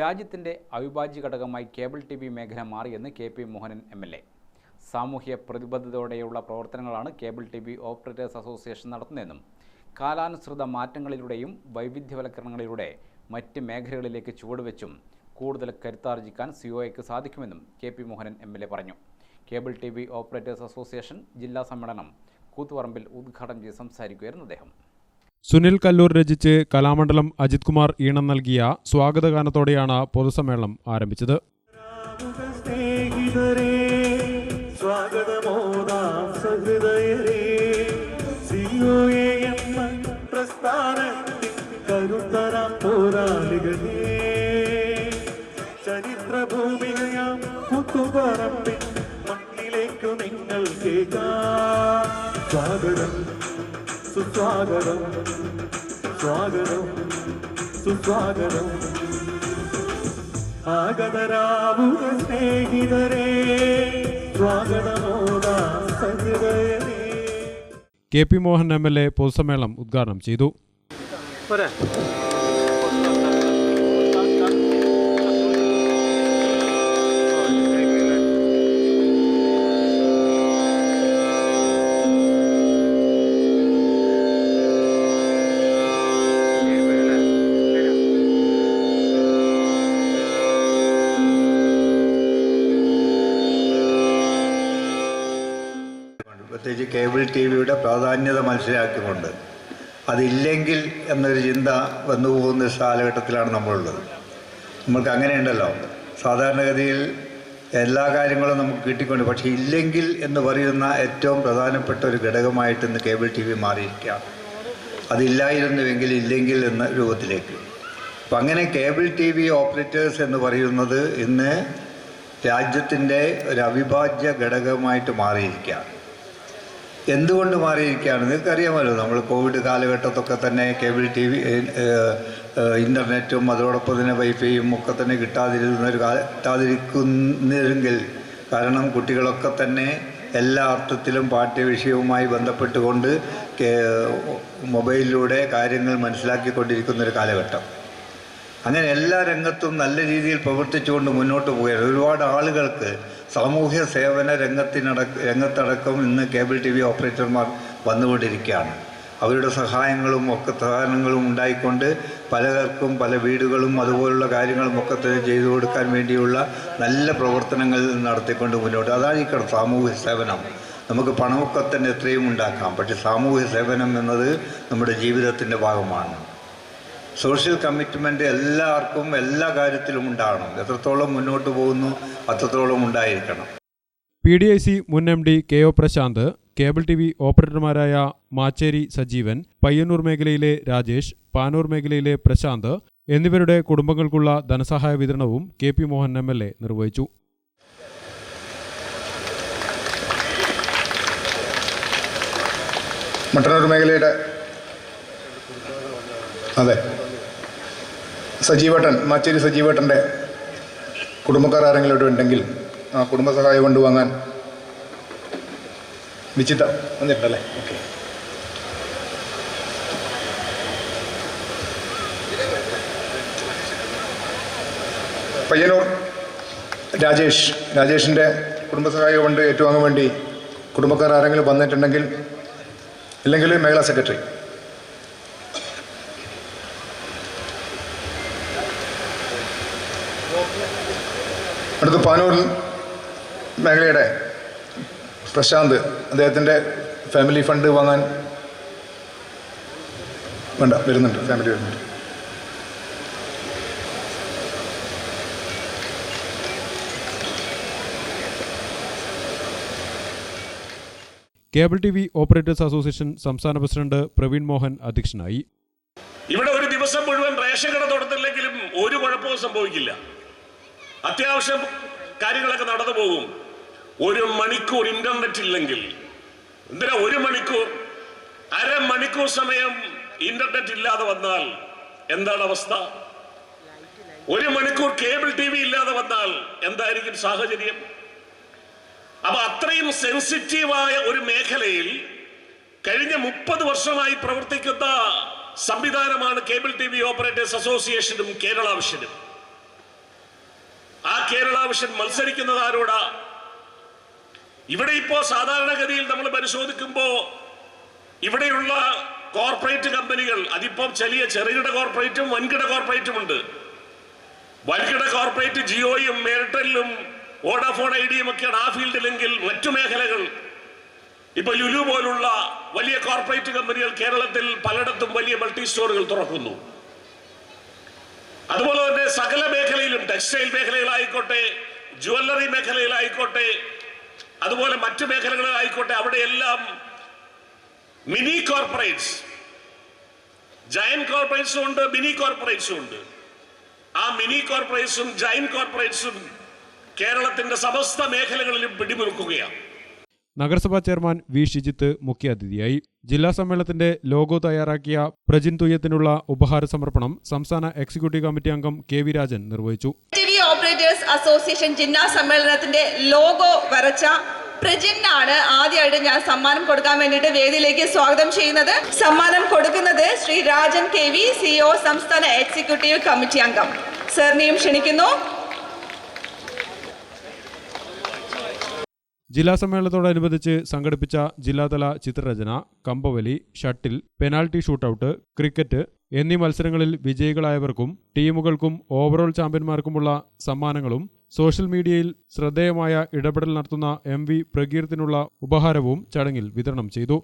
രാജ്യത്തിന്റെ അവിഭാജ്യ ഘടകമായി കേബിൾ ടി വി മേഖല മാറിയെന്ന് K P Mohanan M L A. സാമൂഹ്യ പ്രതിബദ്ധതയോടെയുള്ള പ്രവർത്തനങ്ങളാണ് cable T V operators association നടത്തുന്നതെന്നും കാലാനുസൃത മാറ്റങ്ങളിലൂടെയും വൈവിധ്യവൽക്കരണങ്ങളിലൂടെ മറ്റ് മേഖലകളിലേക്ക് ചുവടുവെച്ചും കൂടുതൽ കരുത്താർജിക്കാൻ സിഒയ്ക്ക് സാധിക്കുമെന്നും K P Mohanan M L A പറഞ്ഞു. Cable T V operators association ജില്ലാ സമ്മേളനം കൂത്തുപറമ്പിൽ ഉദ്ഘാടനം ചെയ്ത് സംസാരിക്കുകയായിരുന്നു അദ്ദേഹം. സുനിൽ കല്ലൂർ രചിച്ച് കലാമണ്ഡലം അജിത് കുമാർ ഈണം നൽകിയ സ്വാഗതഗാനത്തോടെയാണ് പൊതുസമ്മേളനം ആരംഭിച്ചത്. ചരിത്രഭൂമികയാം കുത്തുപറമ്പിൻ നിങ്ങൾ കേൾക്കാം. സ്വാഗതം. സുസ്വാഗതം. സ്വാഗതം. സുസ്വാഗതം. ആഗതരാവുക സ്നേഹിതരേ. സ്വാഗതമോദാ സഹൃദയരേ K P Mohan M L A പൊതുസമ്മേളനം ഉദ്ഘാടനം ചെയ്തു. പ്രത്യേകിച്ച് കേബിൾ ടി വിയുടെ പ്രാധാന്യത മനസ്സിലാക്കിക്കൊണ്ട് അതില്ലെങ്കിൽ എന്നൊരു ചിന്ത വന്നു പോകുന്ന കാലഘട്ടത്തിലാണ് നമ്മളുള്ളത്. നമ്മൾക്ക് അങ്ങനെയുണ്ടല്ലോ. സാധാരണഗതിയിൽ എല്ലാ കാര്യങ്ങളും നമുക്ക് കിട്ടിക്കൊണ്ട് പക്ഷേ ഇല്ലെങ്കിൽ എന്ന് പറയുന്ന ഏറ്റവും പ്രധാനപ്പെട്ട ഒരു ഘടകമായിട്ട് ഇന്ന് കേബിൾ ടി വി മാറിയിരിക്കുകയാണ്. അതില്ലായിരുന്നുവെങ്കിൽ ഇല്ലെങ്കിൽ എന്ന രൂപത്തിലേക്ക്. അപ്പം അങ്ങനെ കേബിൾ ടി വി ഓപ്പറേറ്റേഴ്സ് എന്ന് പറയുന്നത് ഇന്ന് രാജ്യത്തിന്റെ ഒരു അവിഭാജ്യ ഘടകമായിട്ട് മാറിയിരിക്കുകയാണ്. എന്തുകൊണ്ട് മാറിയിരിക്കുകയാണ്? നിങ്ങൾക്ക് അറിയാമല്ലോ നമ്മൾ കോവിഡ് കാലഘട്ടത്തൊക്കെ തന്നെ കേബിൾ ടി വി ഇന്റർനെറ്റും അതോടൊപ്പം തന്നെ വൈഫൈയും ഒക്കെ തന്നെ കിട്ടാതിരുന്ന ഒരു കാല കിട്ടാതിരിക്കുന്നെങ്കിൽ കാരണം കുട്ടികളൊക്കെ തന്നെ എല്ലാ അർത്ഥത്തിലും പാഠ്യവിഷയവുമായി ബന്ധപ്പെട്ടുകൊണ്ട് മൊബൈലിലൂടെ കാര്യങ്ങൾ മനസ്സിലാക്കിക്കൊണ്ടിരിക്കുന്ന ഒരു കാലഘട്ടം. അങ്ങനെ എല്ലാ രംഗത്തും നല്ല രീതിയിൽ പ്രവർത്തിച്ചുകൊണ്ട് മുന്നോട്ട് പോവുകയാണ്. ഒരുപാട് ആളുകൾക്ക് സാമൂഹ്യ സേവന രംഗത്തിനട രംഗത്തടക്കം ഇന്ന് കേബിൾ ടി വി ഓപ്പറേറ്റർമാർ വന്നുകൊണ്ടിരിക്കുകയാണ്. അവരുടെ സഹായങ്ങളും ഒക്കെ സഹായങ്ങളും ഉണ്ടായിക്കൊണ്ട് പലർക്കും പല വീടുകളും അതുപോലുള്ള കാര്യങ്ങളും ഒക്കെ ചെയ്തു കൊടുക്കാൻ വേണ്ടിയുള്ള നല്ല പ്രവർത്തനങ്ങൾ നടത്തിക്കൊണ്ട് മുന്നോട്ട്. അതാണ് ഈ സാമൂഹ്യ സേവനം. നമുക്ക് പണമൊക്കെ തന്നെ എത്രയും ഉണ്ടാക്കാം. പക്ഷേ സാമൂഹ്യ സേവനം എന്നത് നമ്മുടെ ജീവിതത്തിന്റെ ഭാഗമാണ്. സോഷ്യൽ കമ്മിറ്റ്മെന്റ് എല്ലാവർക്കും എല്ലാ കാര്യത്തിലും ഉണ്ടാകണം. എത്രത്തോളം മുന്നോട്ട് പോകുന്നു അത്രത്തോളം ഉണ്ടായിരിക്കണം. പി ഡി ഐ സി മുൻ M D K O Prashanth cable T V ഓപ്പറേറ്റർമാരായ Macheri Sajeevan Payyannur മേഖലയിലെ രാജേഷ് പാനൂർ മേഖലയിലെ പ്രശാന്ത് എന്നിവരുടെ കുടുംബങ്ങൾക്കുള്ള ധനസഹായ വിതരണവും K P Mohan M L A നിർവഹിച്ചു. മട്ടന്നൂർ മേഖലയുടെ അതെ. സജീവേട്ടൻ മാച്ചേരി സജീവേട്ടന്റെ കുടുംബക്കാർ ആരെങ്കിലും ഇവിടെ ഉണ്ടെങ്കിൽ ആ കുടുംബസഹായം കൊണ്ടുവാങ്ങാൻ നിശ്ചിത വന്നിട്ടുണ്ടല്ലേ? ഓക്കെ. പയ്യന്നൂർ രാജേഷ് രാജേഷിന്റെ കുടുംബസഹായ കൊണ്ട് ഏറ്റുവാങ്ങാൻ വേണ്ടി കുടുംബക്കാർ ആരെങ്കിലും വന്നിട്ടുണ്ടെങ്കിൽ ഇല്ലെങ്കിൽ മേഖലാ സെക്രട്ടറി. അടുത്ത പാനൂർ മേഖലയുടെ പ്രശാന്ത് അദ്ദേഹത്തിന്റെ ഫാമിലി ഫണ്ട് വാങ്ങാൻ വേണ്ട വരുന്നുണ്ട് ഫാമിലി വരുന്നുണ്ട്. Cable T V operators association സംസ്ഥാന പ്രസിഡന്റ് പ്രവീൺ മോഹൻ അധ്യക്ഷനായി. ഇവിടെ ഒരു ദിവസം മുഴുവൻ റേഷൻ കട തുടത്തില്ലെങ്കിലും ഒരു കുഴപ്പവും സംഭവിക്കില്ല. അത്യാവശ്യം കാര്യങ്ങളൊക്കെ നടന്നു പോകും. ഒരു മണിക്കൂർ ഇന്റർനെറ്റ് ഇല്ലെങ്കിൽ. എന്തിനാ ഒരു മണിക്കൂർ? അരമണിക്കൂർ സമയം ഇന്റർനെറ്റ് ഇല്ലാതെ വന്നാൽ എന്താണ് അവസ്ഥ? ഒരു മണിക്കൂർ കേബിൾ ടി വി ഇല്ലാതെ വന്നാൽ എന്തായിരിക്കും സാഹചര്യം? അപ്പൊ അത്രയും സെൻസിറ്റീവായ ഒരു മേഖലയിൽ കഴിഞ്ഞ മുപ്പത് വർഷമായി പ്രവർത്തിക്കുന്ന സംവിധാനമാണ് കേബിൾ ടി വി ഓപ്പറേറ്റേഴ്സ് അസോസിയേഷനും കേരള വിഷനും. കേരള വിഷൻ മത്സരിക്കുന്നത് ആരോടാ? ഇവിടെ ഇപ്പോ സാധാരണഗതിയിൽ നമ്മൾ പരിശോധിക്കുമ്പോ ഇവിടെയുള്ള കോർപ്പറേറ്റ് കമ്പനികൾ അതിപ്പോ ചെറിയ ചെറുകിട കോർപ്പറേറ്റും വൻകിട കോർപ്പറേറ്റും ഉണ്ട്. വൻകിട കോർപ്പറേറ്റ് ജിയോയും എയർടെല്ലും വോഡാഫോൺ ഐഡിയും ഒക്കെയാണ് ആ ഫീൽഡിലെങ്കിൽ മറ്റു മേഖലകൾ. ഇപ്പൊ ലുലു പോലുള്ള വലിയ കോർപ്പറേറ്റ് കമ്പനികൾ കേരളത്തിൽ പലയിടത്തും വലിയ മൾട്ടി സ്റ്റോറുകൾ തുറക്കുന്നു. അതുപോലെ തന്നെ സകല മേഖലയിലും ടെക്സ്റ്റൈൽ മേഖലയിലായിക്കോട്ടെ ജുവല്ലറി മേഖലയിലായിക്കോട്ടെ അതുപോലെ മറ്റു മേഖലകളിലായിക്കോട്ടെ അവിടെയെല്ലാം മിനി കോർപ്പറേറ്റ്സ് ജയന്റ് കോർപ്പറേറ്റ്സും ഉണ്ട് മിനി കോർപ്പറേറ്റ്സും ഉണ്ട്. ആ മിനി കോർപ്പറേറ്റ്സും ജയന്റ് കോർപ്പറേറ്റ്സും കേരളത്തിന്റെ സമസ്ത മേഖലകളിലും പിടിമുറുക്കുകയാണ്. നഗരസഭാ ചെയർമാൻ വി. ഷിജിത്ത് മുഖ്യാതിഥിയായി. ജില്ലാ സമ്മേളനത്തിന്റെ ലോഗോ തയ്യാറാക്കിയ പ്രജിൻ തുയ്യത്തിനുള്ള ഉപഹാര സമർപ്പണം സംസ്ഥാന എക്സിക്യൂട്ടീവ് കമ്മിറ്റി അംഗം കെ വി രാജൻ നിർവഹിച്ചു. ടി വി ഓപ്പറേറ്റേഴ്സ് അസോസിയേഷൻ ജില്ലാ സമ്മേളനത്തിന്റെ ലോഗോ വരച്ച പ്രജിനാണ് ആദ്യമായിട്ട് ഞാൻ സമ്മാനം കൊടുക്കാൻ വേണ്ടിയിട്ട് വേദിയിലേക്ക് സ്വാഗതം ചെയ്യുന്നത്. സമ്മാനം കൊടുക്കുന്നത് Shri Rajan K V CO സംസ്ഥാന എക്സിക്യൂട്ടീവ് കമ്മിറ്റി അംഗം. സാറിനെയും ക്ഷണിക്കുന്നു. ജില്ലാ സമ്മേളനത്തോടനുബന്ധിച്ച് സംഘടിപ്പിച്ച ജില്ലാതല ചിത്രരചന കമ്പവലി ഷട്ടിൽ പെനാൽറ്റി ഷൂട്ടൌട്ട് ക്രിക്കറ്റ് എന്നീ മത്സരങ്ങളിൽ വിജയികളായവർക്കും ടീമുകൾക്കും ഓവറോൾ ചാമ്പ്യന്മാർക്കുമുള്ള സമ്മാനങ്ങളും സോഷ്യൽ മീഡിയയിൽ ശ്രദ്ധേയമായ ഇടപെടൽ നടത്തുന്ന എം വി പ്രകീർത്തിനുള്ള ഉപഹാരവും ചടങ്ങിൽ വിതരണം ചെയ്തു.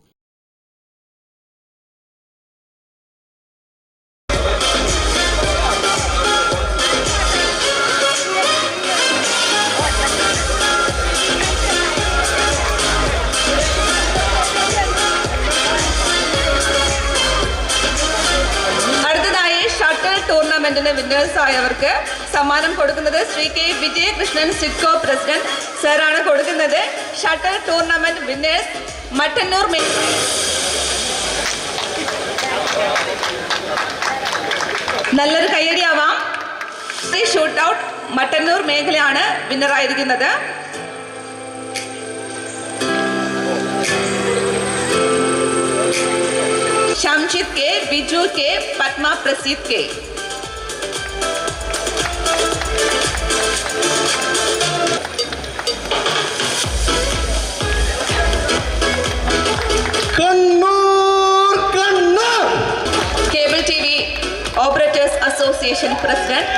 ടൂർണമെന്റിന് വിന്നേഴ്സ് ആയവർക്ക് സമ്മാനം കൊടുക്കുന്നത് ശ്രീ കെ വിജയകൃഷ്ണൻ സിഡ്കോ പ്രസിഡന്റ് സാറാണ് കൊടുക്കുന്നത്. ഷട്ടർ ടൂർണമെന്റ് വിന്നേഴ്സ് മട്ടന്നൂർ മേ- നല്ലൊരു കയ്യടിയാവാം. ഷൂട്ട് ഔട്ട് മട്ടന്നൂർ മേഖലയാണ് വിന്നറായിരിക്കുന്നത് Shamjith K Biju K Padma Praseed K. Operators association president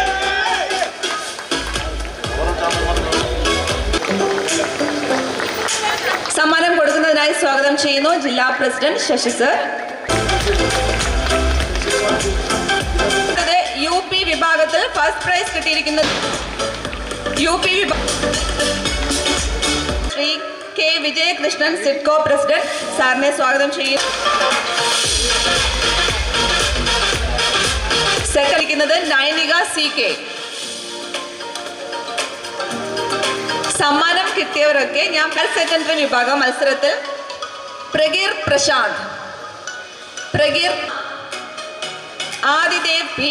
സമ്മാനം കൊടുക്കുന്നതിനായി സ്വാഗതം ചെയ്യുന്നു ജില്ലാ president Sasi sir. U P വിഭാഗത്തിൽ ഫസ്റ്റ് പ്രൈസ് കിട്ടിയിരിക്കുന്നത് U P Shri K Vijayakrishnan SIDCO president സാറിനെ സ്വാഗതം ചെയ്യുന്നു. സെക്രട്ടറിക്കുന്നത് നൈനിക സി കെ സമ്മാനം കിട്ടിയവരൊക്കെ ഞാൻ സെക്കൻഡറി വിഭാഗം മത്സരത്തിൽ പ്രകീർ പ്രശാന്ത്. പ്രകീർ ആദിദേവ് പി.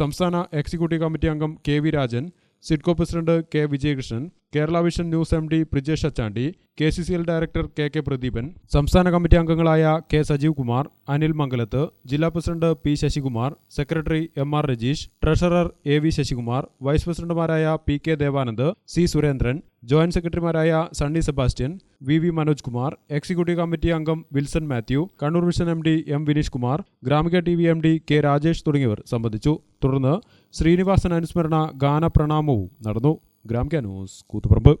സംസ്ഥാന എക്സിക്യൂട്ടീവ് കമ്മിറ്റി അംഗം K V Rajan SIDCO president K Vijayakrishnan Kerala vision news M D Prijesh Achandi K C C L director K K Pradeepan സംസ്ഥാന കമ്മിറ്റി അംഗങ്ങളായ കെ സജീവ് കുമാർ അനിൽ മംഗലത്ത് ജില്ലാ president P Sasikumar secretary M R Rajeesh treasurer A V Sasikumar vice പ്രസിഡന്റുമാരായ P K Devanand C Surendran joint സെക്രട്ടറിമാരായ Sunny Sebastian V V Manoj Kumar executive committee അംഗം Wilson Mathew Kannur vision M D M Vineesh Kumar Gramika T V M D K Rajesh തുടങ്ങിയവർ സംബന്ധിച്ചു. തുടർന്ന് ശ്രീനിവാസൻ അനുസ്മരണ ഗാനപ്രണാമവും നടന്നു. Gramika news Koothuparamba.